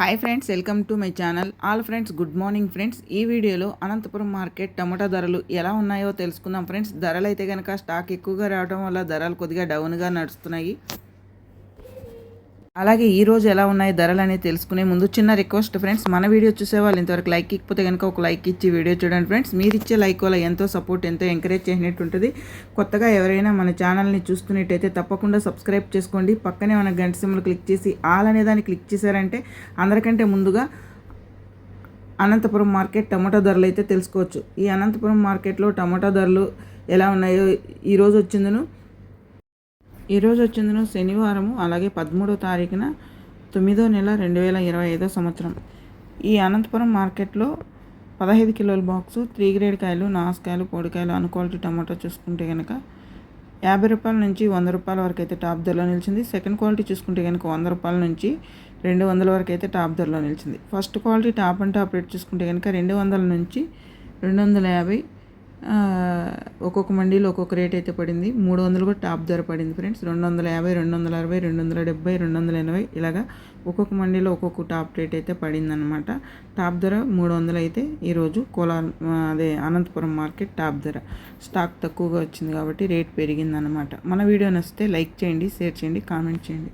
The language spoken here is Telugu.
Hi friends welcome to my channel all friends good morning friends ఈ వీడియోలో అనంతపురం మార్కెట్ టమాటా ధరలు ఎలా ఉన్నాయో తెలుసుకుందాం ఫ్రెండ్స్ ధరలు అయితే కనుక స్టాక్ ఎక్కువగా రావడం వల్ల ధరలు కొద్దిగా డౌన్గా నడుస్తున్నాయి. అలాగే ఈ రోజు ఎలా ఉన్నాయి ధరలు అనేది తెలుసుకునే ముందు చిన్న రిక్వెస్ట్ ఫ్రెండ్స్ మన వీడియో చూసే వాళ్ళు ఇంతవరకు లైక్ ఇకపోతే కనుక ఒక లైక్ ఇచ్చి వీడియో చూడండి ఫ్రెండ్స్ మీరు ఇచ్చే లైక్ వల్ల ఎంతో సపోర్ట్ ఎంతో ఎంకరేజ్ చేసినట్టు ఉంటుంది. కొత్తగా ఎవరైనా మన ఛానల్ని చూస్తున్నట్టయితే తప్పకుండా సబ్స్క్రైబ్ చేసుకోండి. పక్కనే మన గంట సింబల్ క్లిక్ చేసి ఆల్ అనే దాన్ని క్లిక్ చేశారంటే అందరికంటే ముందుగా అనంతపురం మార్కెట్ టమాటా ధరలు అయితే తెలుసుకోవచ్చు. ఈ అనంతపురం మార్కెట్లో టమాటా ధరలు ఎలా ఉన్నాయో ఈరోజు వచ్చిందను. ఈరోజు వచ్చిందిన శనివారము అలాగే పదమూడో తారీఖున తొమ్మిదో నెల రెండు వేల ఇరవై ఐదో సంవత్సరం. ఈ అనంతపురం మార్కెట్లో పదహైదు కిలోల బాక్సు త్రీ గ్రేడ్ కాయలు నాసుకాయలు పొడికాయలు అన్ క్వాలిటీ టమాటో చూసుకుంటే కనుక యాభై రూపాయల నుంచి వంద రూపాయల వరకు అయితే టాప్ ధరలో నిలిచింది. సెకండ్ క్వాలిటీ చూసుకుంటే కనుక వంద రూపాయల నుంచి రెండు వందల వరకు అయితే టాప్ ధరలో నిలిచింది. First quality top and top rate చూసుకుంటే కనుక రెండు వందల నుంచి రెండు వందల యాభై ఒక్కొక్క మండీలో ఒక్కొక్క రేట్ అయితే పడింది. మూడు వందలు కూడా టాప్ ధర పడింది ఫ్రెండ్స్. రెండు వందల యాభై రెండు వందల అరవై రెండు వందల డెబ్బై రెండు వందల ఎనభై ఇలాగా ఒక్కొక్క మండీలో ఒక్కొక్క టాప్ రేట్ అయితే పడింది అనమాట టాప్ ధర మూడు వందలు అయితే ఈరోజు కోలార్ అదే అనంతపురం మార్కెట్ టాప్ ధర. స్టాక్ తక్కువగా వచ్చింది కాబట్టి రేట్ పెరిగిందనమాట మన వీడియో నచ్చితే లైక్ చేయండి షేర్ చేయండి కామెంట్ చేయండి.